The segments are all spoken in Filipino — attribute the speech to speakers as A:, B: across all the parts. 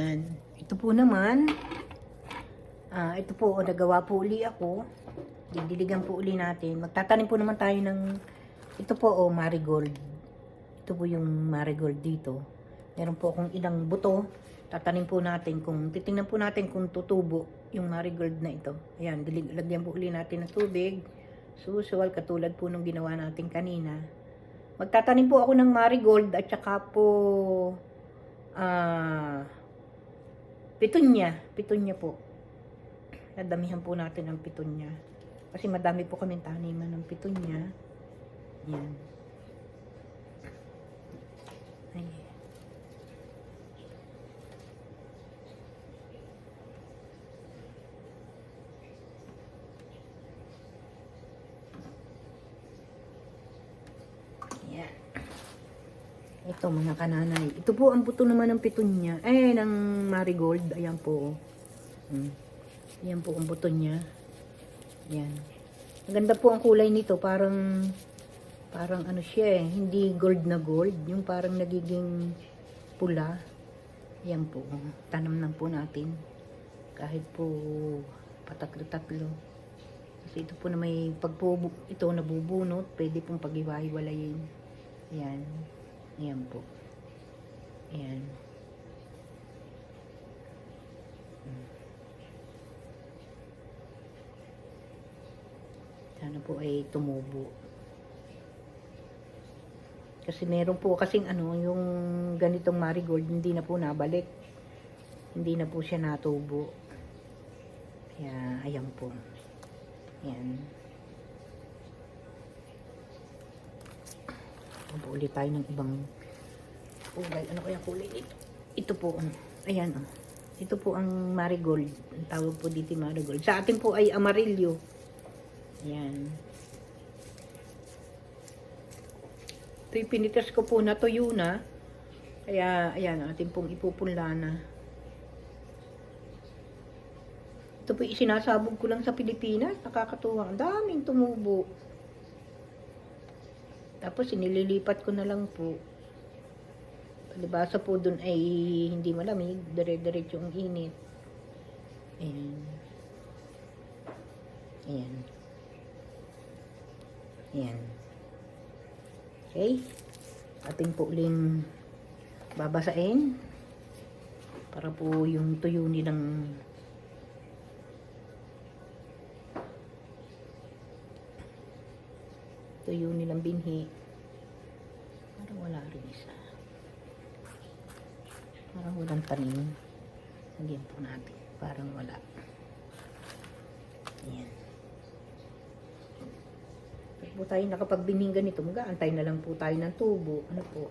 A: Yan. Ito po naman, ah, ito po, nagawa po uli ako. Didiligan po uli natin. Magtatanim po naman tayo ng, ito po, oh, marigold. Ito po yung marigold dito. Meron po akong ilang buto. Tatanim po natin kung, titingnan po natin kung tutubo yung marigold na ito. Ayan, dilig, lagyan po uli natin ng tubig. Susual, katulad po nung ginawa natin kanina. Magtatanim po ako ng marigold at saka po, ah, Pitunya, pitunya po. Nadamihan po natin ang pitunya. Kasi madami po kaming taniman ng pitunya. Yan. Ay. Yan. Ito mga kananay. Ito po ang buto naman ng pitunya. Eh, ng marigold. Ayan po. Hmm. Ayan po ang buto niya. Ayan. Maganda po ang kulay nito. Parang, parang ano siya eh. Hindi gold na gold. Yung parang nagiging pula. Ayan po. Tanam lang po natin. Kahit po patatlo-tatlo. Kasi ito po na may pagpo ito nabubunot, pwede pong paghiwa-hiwalayin. Ayan. Ayan po. Ayan. Sana po ay tumubo. Kasi meron po kasing ano, yung ganitong marigold, hindi na po nabalik. Hindi na po siya natubo. Kaya, ayan po. Ayan. Ano po ulit tayo ng ibang kulay. Ano kaya kulay ito? Ito po. Ayan oh. Ito po ang marigold. Ang tawag po dito marigold. Sa atin po ay amarillo. Ayan. Ito yung pinitas ko po na tuyo na. Kaya, ayan, atin pong ipupunla na. Ito po isinasabog ko lang sa Pilipinas. Nakakatuwa. Ang daming tumubo. Tapos inililipat ko na lang po. Palibasa po dun ay hindi malamig. Dire-diretso ang init. Ayan. Ayan. Ayan. Okay. Ating po uling babasain. Para po yung tuyo nilang tuyo nilang binhi. Parang wala rin isa. Parang walang tanim. Lagyan po natin. Parang wala. Ayan. Pag po tayo nakapagbining ganito, mag-aantay na lang po tayo ng tubo. Ano po?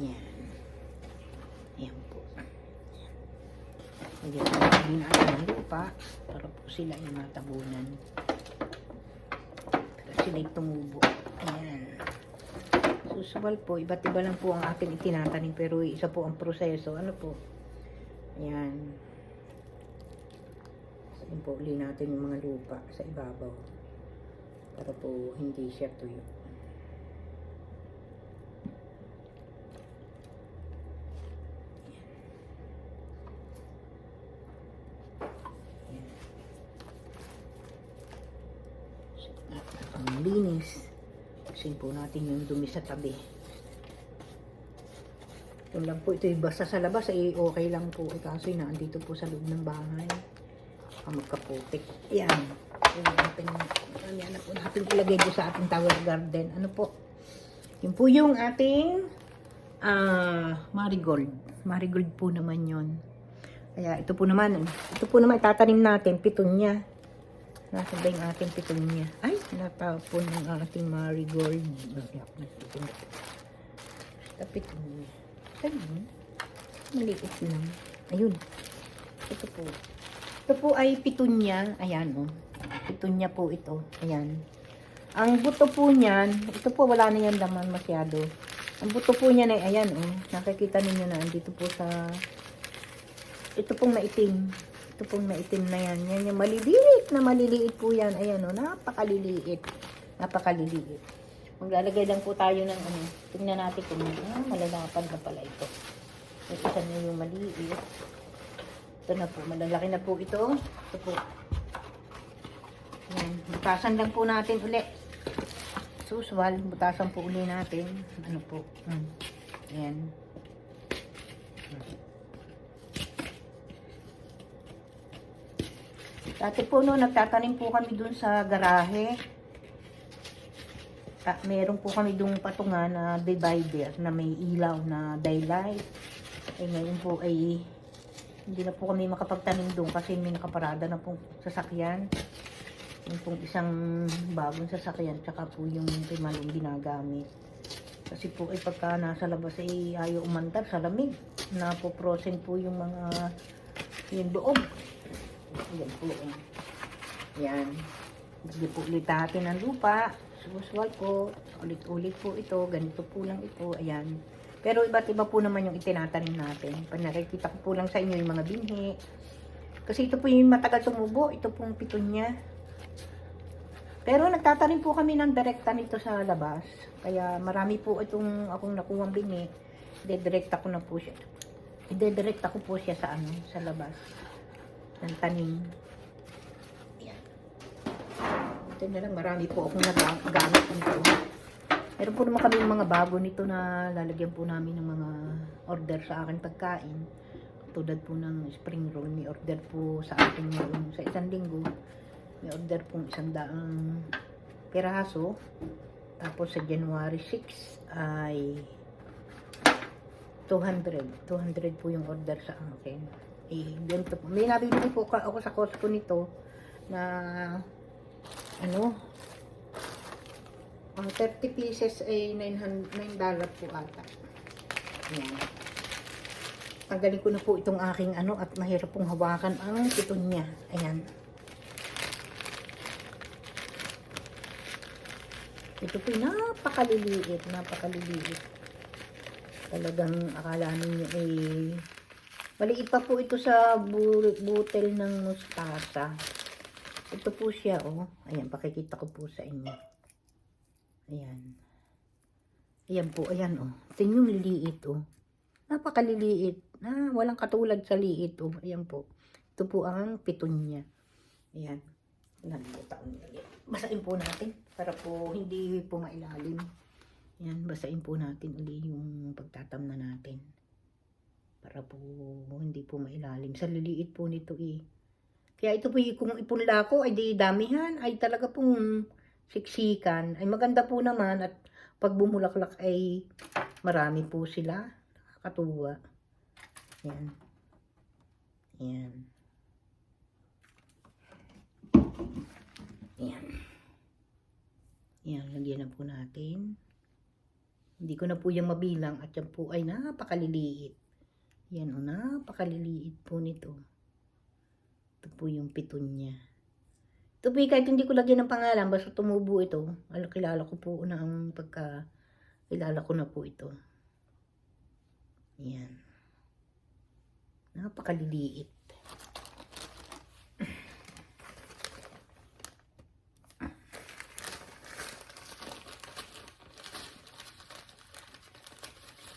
A: Yan. Yan po. Lagyan natin ng lupa para po sila ay matabunan. Para sila ay tumubo. Ayan. Susuwal po, iba't iba lang po ang akin itinatanim pero isa po ang proseso. Ano po? Ayan. Sabihin po uli natin yung mga lupa sa ibabaw para po hindi siya tuyo. ang linis. Kasi po natin yung dumi sa tabi. Yun lang po, ito yung basta sa labas, ay okay lang po. Eh, kaso yun, nandito po sa loob ng bahay. Baka magkaputik. Yan. Yung ating, yan na po natin ilagay doon sa ating tower garden. Ano po? Yun po yung ating ah marigold. Marigold po naman yon. Kaya ito po naman, ito po naman itatanim natin, pitunya. Nasa ba yung ating pitunya? Ay, natapon yung ating marigold. Basta pitunya. Saan yun? Maliit lang. Ayun. Ito po. Ito po ay pitunya. Ayan, oh. Pitunya po ito. Ayan. Ang buto po niyan, ito po wala na yan laman masyado. Ang buto po niyan ay ayan oh. Nakikita ninyo na andito po sa ito pong maitim. Ito pong maitim na yan. Yan yung maliliit na maliliit po yan. Ayan oh, napakaliliit. Napakaliliit. Maglalagay lang po tayo ng ano. Tingnan natin kung ah, malalapad na pala ito. Ito na yung maliit. Ito na po, malalaki na po ito. Ito po. Yan, butasan lang po natin uli. Suswal, butasan po uli natin. Ano po. Hmm. Yan. Dati po no, nagtatanim po kami dun sa garahe. Ah, meron po kami dun patungan na divider na may ilaw na daylight. Eh ngayon po ay hindi na po kami makapagtanim doon kasi may nakaparada na pong sasakyan. Yung pong isang bagong sasakyan tsaka po yung pimalong ginagamit. Kasi po ay pagka nasa labas ay ayaw umandar sa lamig. Napoprosen po yung mga yung loob. Yan po. Yan. Bigyan po ulit natin ng lupa. Suswal po. Ulit-ulit po ito. Ganito po lang ito. Ayan. Pero iba't iba po naman yung itinatanim natin. Pag nakikita ko po lang sa inyo yung mga binhi. Kasi ito po yung matagal tumubo. Ito pong piton niya. Pero nagtatanim po kami ng direkta nito sa labas. Kaya marami po itong akong nakuhang binhi. Dedirekta ko na po siya. Idedirekta ko po siya sa ano, sa labas. Ng tanim. Yan. Ito na lang, marami po akong nagagamit nito. Meron po naman kami mga bago nito na lalagyan po namin ng mga order sa akin pagkain. Tulad po ng spring roll, may order po sa akin ngayon sa isang linggo. May order pong isang daang piraso. Tapos sa January 6 ay 200. 200 po yung order sa akin. Eh, ganito po. May nabibili po ako sa Costco nito na ano, ang 30 pieces ay 900 9 dollar po ata. Ayan. Tanggalin ko na po itong aking ano at mahirap pong hawakan ang piton niya. Ayan. Ito po napakaliliit, napakaliliit. Talagang akala ninyo ay maliit pa po ito sa bu- butel ng mustasa. Ito po siya, oh. Ayan, pakikita ko po sa inyo. Ayan. Ayan po, ayan oh. Tingnan yung liliit oh. Napakaliliit. Na, walang katulad sa liit oh. Ayan po. Ito po ang piton niya. Ayan. Nalimutan ko na Basain po natin para po hindi po mailalim. Ayan, basain po natin uli yung pagtatam na natin. Para po hindi po mailalim. Sa liliit po nito eh. Kaya ito po, y- kung ipunla ko, ay di damihan, ay talaga pong siksikan. Ay maganda po naman at pag bumulaklak ay marami po sila. Nakakatuwa. Yan. Yan. Yan. Yan, lagyan na po natin. Hindi ko na po yung mabilang at yan po ay napakaliliit. Yan o, napakaliliit po nito. Ito po yung piton niya. Ito po, kahit hindi ko lagyan ng pangalan, basta tumubo ito. Al- Kilala ko po na ang pagka, kilala ko na po ito. Yan. Napakaliliit.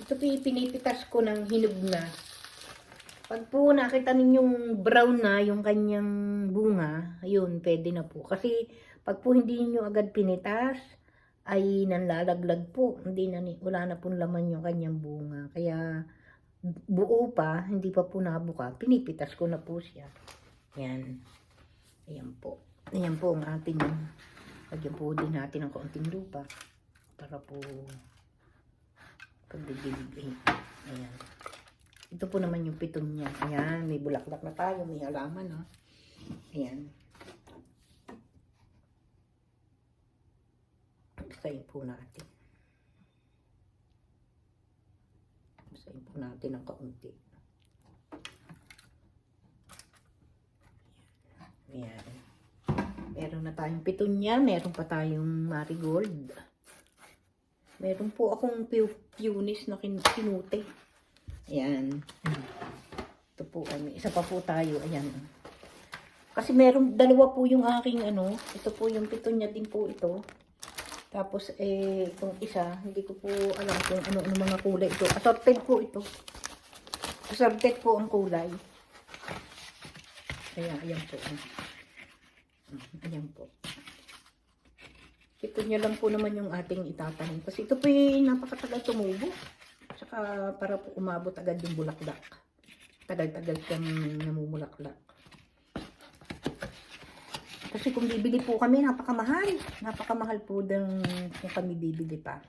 A: Ito po pinipitas ko ng hinog. Pag po nakita ninyong brown na yung kanyang bunga, ayun, pwede na po. Kasi pag po hindi niyo agad pinitas, ay nanlalaglag po. Hindi na, ni- wala na pong laman yung kanyang bunga. Kaya buo pa, hindi pa po nabuka, pinipitas ko na po siya. Yan. Ayan po. Ayan po ang ating, lagyan po din natin ng kaunting lupa para po pagdidilig eh. Ayan. Ito po naman yung piton niya. Ayan, may bulaklak na tayo, may halaman, no? Ayan. Basahin po natin. Basahin po natin ng kaunti. Ayan. Meron na tayong petunia, meron pa tayong marigold. Meron po akong pu- punis na kin-. Ayan. Ito po, ano, isa pa po tayo. Ayan. Kasi meron, dalawa po yung aking ano. Ito po yung petunia din po ito. Tapos, eh, itong isa, hindi ko po alam kung ano-ano mga kulay ito. Assorted po ito. Assorted po ang kulay. Kaya, ayan po. Ayan po. Ito niya lang po naman yung ating itatanim. Kasi ito po yung napakatagal tumubo. Tsaka para po umabot agad yung bulaklak. Tagal-tagal siyang namumulaklak. Kasi kung bibili po kami, napakamahal. Napakamahal po din kung kami bibili pa.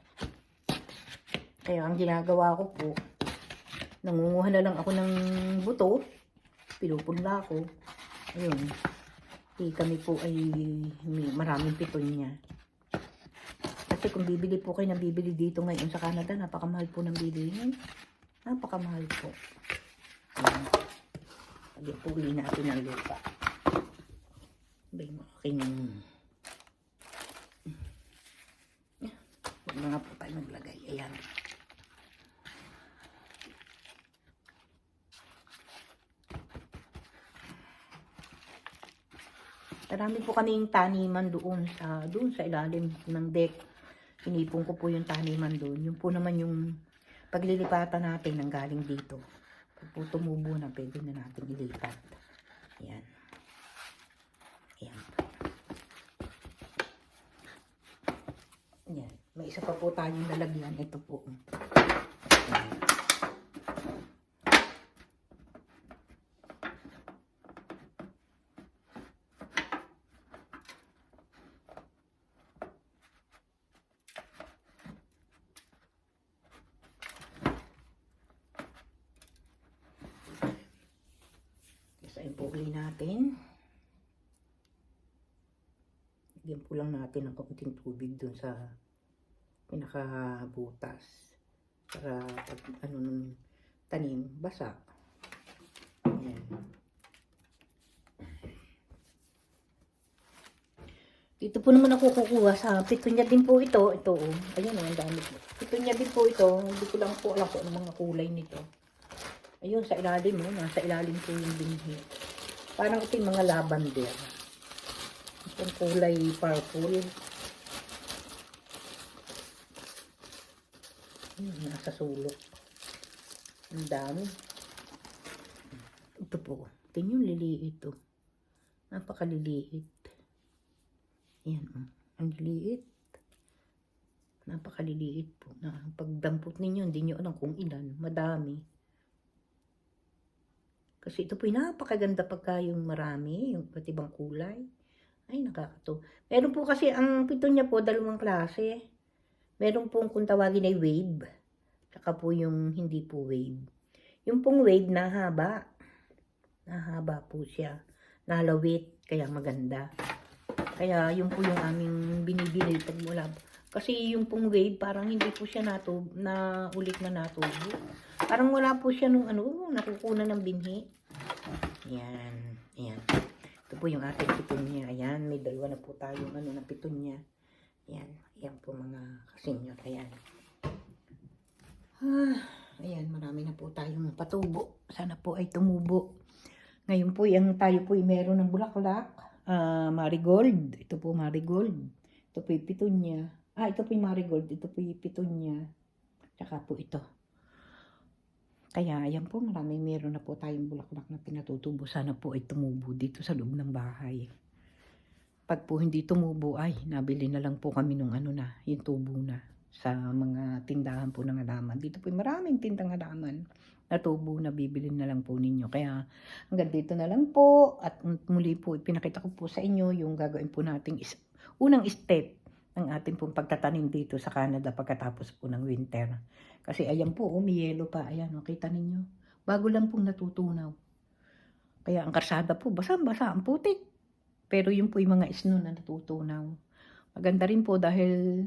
A: Kaya ang ginagawa ko po, nangunguha na lang ako ng buto, pinupunla ko. Ayun. Eh, kami po ay maraming piton niya. Kasi kung bibili po kayo ng bibili dito ngayon sa Canada, napakamahal po ng bilihin. Napakamahal po. Ayan. Pag-ipuli natin ang lupa. Ba yung aking... Huwag na nga po tayo maglagay. Ayan. Marami po kaming taniman doon sa doon sa ilalim ng deck. Inipon ko po yung taniman doon. Yung po naman yung paglilipatan natin ng galing dito. Pag po tumubo na, pwede na natin ilipat. Ayan. Ayan. Ayan. May isa pa po tayong lalagyan. Ito po. Ayan. Isa uli natin. Lagyan po lang natin ng kaunting tubig dun sa pinakabutas. Para pag ano nung tanim, basa. Ayan. Dito po naman ako kukuha sa pitunya din po ito. Ito, oh. Ayan, oh, ang dami po. Pitunya din po ito. Hindi ko lang po alam kung ano mga kulay nito. Ayun, sa ilalim, oh. Nasa ilalim po yung binhi. Parang ito mga lavender. Itong kulay purple. Hmm, nasa sulok. Ang dami. Ito po. Tingnan yung liliit to. Napakaliliit. Yan, oh. Ang liit. Napakaliliit po. Na, pagdampot ninyo, hindi nyo alam kung ilan. Madami. Kasi ito po yung napakaganda pagka yung marami, yung iba't ibang kulay. Ay, nakakato. Meron po kasi, ang pito niya po, dalawang klase. Meron pong kung tawagin ay wave. Saka po yung hindi po wave. Yung pong wave, nahaba. Nahaba po siya. Nalawit, kaya maganda. Kaya yun po yung aming binibili pag mula. Kasi yung pong wave, parang hindi po siya natub, na ulit na natubo. Parang wala po siya nung ano, nakukunan ng binhi. Yan. Ayan. Ito po yung ating pitunya. Ayan. May dalawa na po tayong ano na pitunya. Ayan. Ayan po mga kasenyor. Ayan. Ah, ayan. Marami na po tayong patubo. Sana po ay tumubo. Ngayon po, yung tayo po ay meron ng bulaklak. Ah, marigold. Ito po marigold. Ito po yung pitunya. Ah, ito po yung marigold. Ito po yung pitunya. Tsaka po ito. Kaya, ayan po, marami meron na po tayong bulaklak na pinatutubo. Sana po ay tumubo dito sa loob ng bahay. Pag po hindi tumubo, ay, nabili na lang po kami nung ano na, yung tubo na sa mga tindahan po ng halaman. Dito po, maraming tindang halaman na tubo na bibili na lang po ninyo. Kaya, hanggang dito na lang po. At muli po, ipinakita ko po sa inyo yung gagawin po nating is, unang step ng ating pong pagtatanim dito sa Canada pagkatapos po ng winter. Kasi ayan po, umiyelo pa. Ayan, makita ninyo. Bago lang pong natutunaw. Kaya ang karsada po, basang-basa, ang putik. Pero yung po yung mga snow na natutunaw. Maganda rin po dahil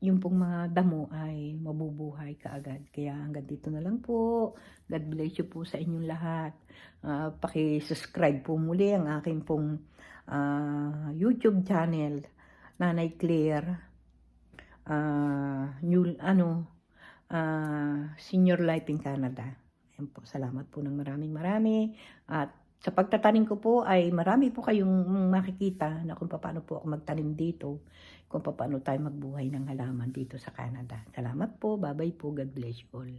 A: yung pong mga damo ay mabubuhay kaagad. Kaya hanggang dito na lang po. God bless you po sa inyong lahat. Ah, paki-subscribe po muli ang aking pong ah, YouTube channel, Nanay Claire, ah, new, ano, ah, Senior Life in Canada. Ayan po, salamat po ng maraming marami. At sa pagtatanim ko po ay marami po kayong makikita na kung paano po ako magtanim dito, kung paano tayo magbuhay ng halaman dito sa Canada. Salamat po, bye-bye po, God bless you all.